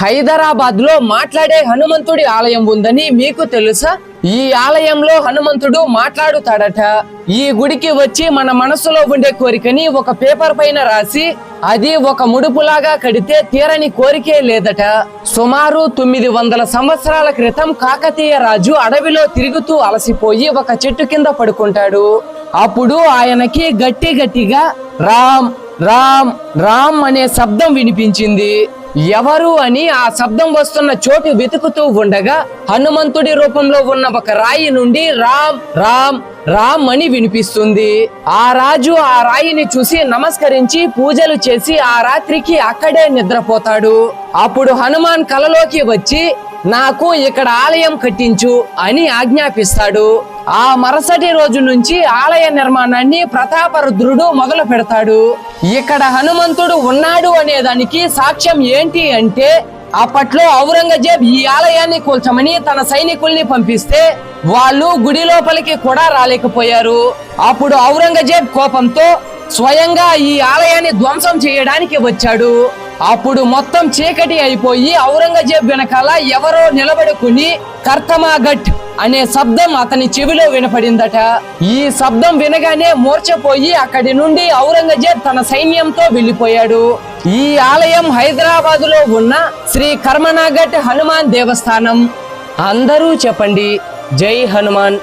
హైదరాబాద్లో మాట్లాడే హనుమంతుడి ఆలయం ఉందని మీకు తెలుసా? ఈ ఆలయంలో హనుమంతుడు మాట్లాడుతాడట. ఈ గుడికి వచ్చి మన మనసులో ఉండే కోరికని ఒక పేపర్ పైన రాసి అది ఒక ముడుపులాగా కడితే తీరని కోరికే లేదట. సుమారు తొమ్మిది వందల సంవత్సరాల క్రితం కాకతీయ రాజు అడవిలో తిరుగుతూ అలసిపోయి ఒక చెట్టు కింద పడుకుంటాడు. అప్పుడు ఆయనకి గట్టి గట్టిగా రామ్ రామ్ రామ్ అనే శబ్దం వినిపించింది. ఎవరు అని ఆ శబ్దం వస్తున్న చోటు వెతుకుతూ ఉండగా హనుమంతుడి రూపంలో ఉన్న ఒక రాయి నుండి రామ్ రామ్ రామ్ అని వినిపిస్తుంది. ఆ రాజు ఆ రాయిని చూసి నమస్కరించి పూజలు చేసి ఆ రాత్రికి అక్కడే నిద్రపోతాడు. అప్పుడు హనుమాన్ కలలోకి వచ్చి నాకు ఇక్కడ ఆలయం కట్టించు అని ఆజ్ఞాపిస్తాడు. ఆ మరుసటి రోజు నుంచి ఆలయ నిర్మాణాన్ని ప్రతాపరుద్రుడు మొదలు పెడతాడు. ఇక్కడ హనుమంతుడు ఉన్నాడు అనేదానికి సాక్ష్యం ఏంటి అంటే అప్పట్లో ఔరంగజేబ్ ఈ ఆలయాన్ని కూల్చమని తన సైనికుల్ని పంపిస్తే వాళ్ళు గుడి లోపలికి కూడా రాలేకపోయారు. అప్పుడు ఔరంగజేబ్ కోపంతో స్వయంగా ఈ ఆలయాన్ని ధ్వంసం చేయడానికి వచ్చాడు. అప్పుడు మొత్తం చీకటి అయిపోయి ఔరంగజేబ్ వెనకాల ఎవరో నిలబడుకుని కర్తమాగట్ అనే శబ్దం అతని చెవిలో వినపడిందట. ఈ శబ్దం వినగానే మూర్చపోయి అక్కడి నుండి ఔరంగజేబ్ తన సైన్యంతో వెళ్ళిపోయాడు ఈ ఆలయం హైదరాబాద్లో ఉన్న శ్రీ కర్మనాగట్ హనుమాన్ దేవస్థానం. అందరూ చెప్పండి జై హనుమాన్.